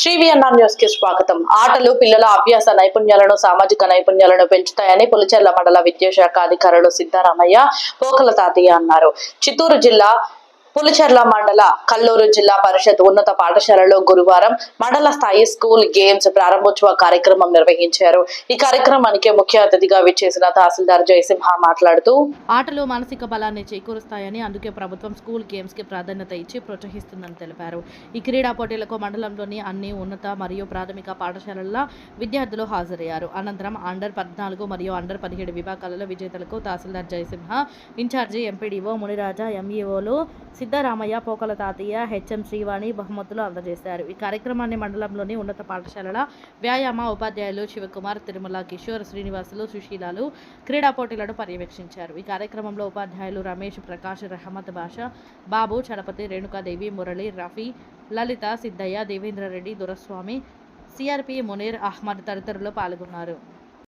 శ్రీవిఎన్ఆర్ న్యూస్కి స్వాగతం. ఆటలు పిల్లల అభ్యాస నైపుణ్యాలను సామాజిక నైపుణ్యాలను పెంచుతాయని పులిచెర్ల మండల విద్యాశాఖ అధికారులు సిద్ధారామయ్య పోకల తాతయ్య అన్నారు. చిత్తూరు జిల్లా పులిచెర్ల మండల కల్లూరు జిల్లా పరిషత్ ఉన్నత పాఠశాలలో గురువారం మండల స్థాయి స్కూల్ గేమ్స్ ప్రారంభోత్సవ కార్యక్రమం నిర్వహించారు. ఈ కార్యక్రమానికి ముఖ్య అతిథిగా విచ్చేసిన తహసీల్దార్ జయసింహ మాట్లాడుతూ ఆటలు మానసిక బలాన్ని చేకూరుస్తాయని అందుకే ప్రభుత్వం స్కూల్ గేమ్స్కి ప్రాధాన్యత ఇచ్చి ప్రోత్సహిస్తుందని తెలిపారు. ఈ క్రీడా పోటీలకు మండలంలోని అన్ని ఉన్నత మరియు ప్రాథమిక పాఠశాలల విద్యార్థులు హాజరయ్యారు. అనంతరం అండర్ పద్నాలుగు మరియు అండర్ పదిహేడు విభాగాలలో విజేతలకు తహసీల్దార్ జయసింహ ఇన్ఛార్జి ఎంపీడీఓ మునిరాజా ఎంఈఓలు సిద్ధరామయ్య పోకల తాతయ్య హెచ్ఎం శ్రీవాణి బహుమతులు అందజేశారు. ఈ కార్యక్రమాన్ని మండలంలోని ఉన్నత పాఠశాలల వ్యాయామ ఉపాధ్యాయులు శివకుమార్ తిరుమల కిషోర్ శ్రీనివాసులు సుశీలాలు క్రీడా పోటీలను పర్యవేక్షించారు. ఈ కార్యక్రమంలో ఉపాధ్యాయులు రమేష్ ప్రకాష్ రహమత్ బాషా బాబు చలపతి రేణుకాదేవి మురళి రఫీ లలిత సిద్ధయ్య దేవేంద్రరెడ్డి దొరస్వామి సిఆర్పి మునీర్ అహ్మద్ తదితరులు పాల్గొన్నారు.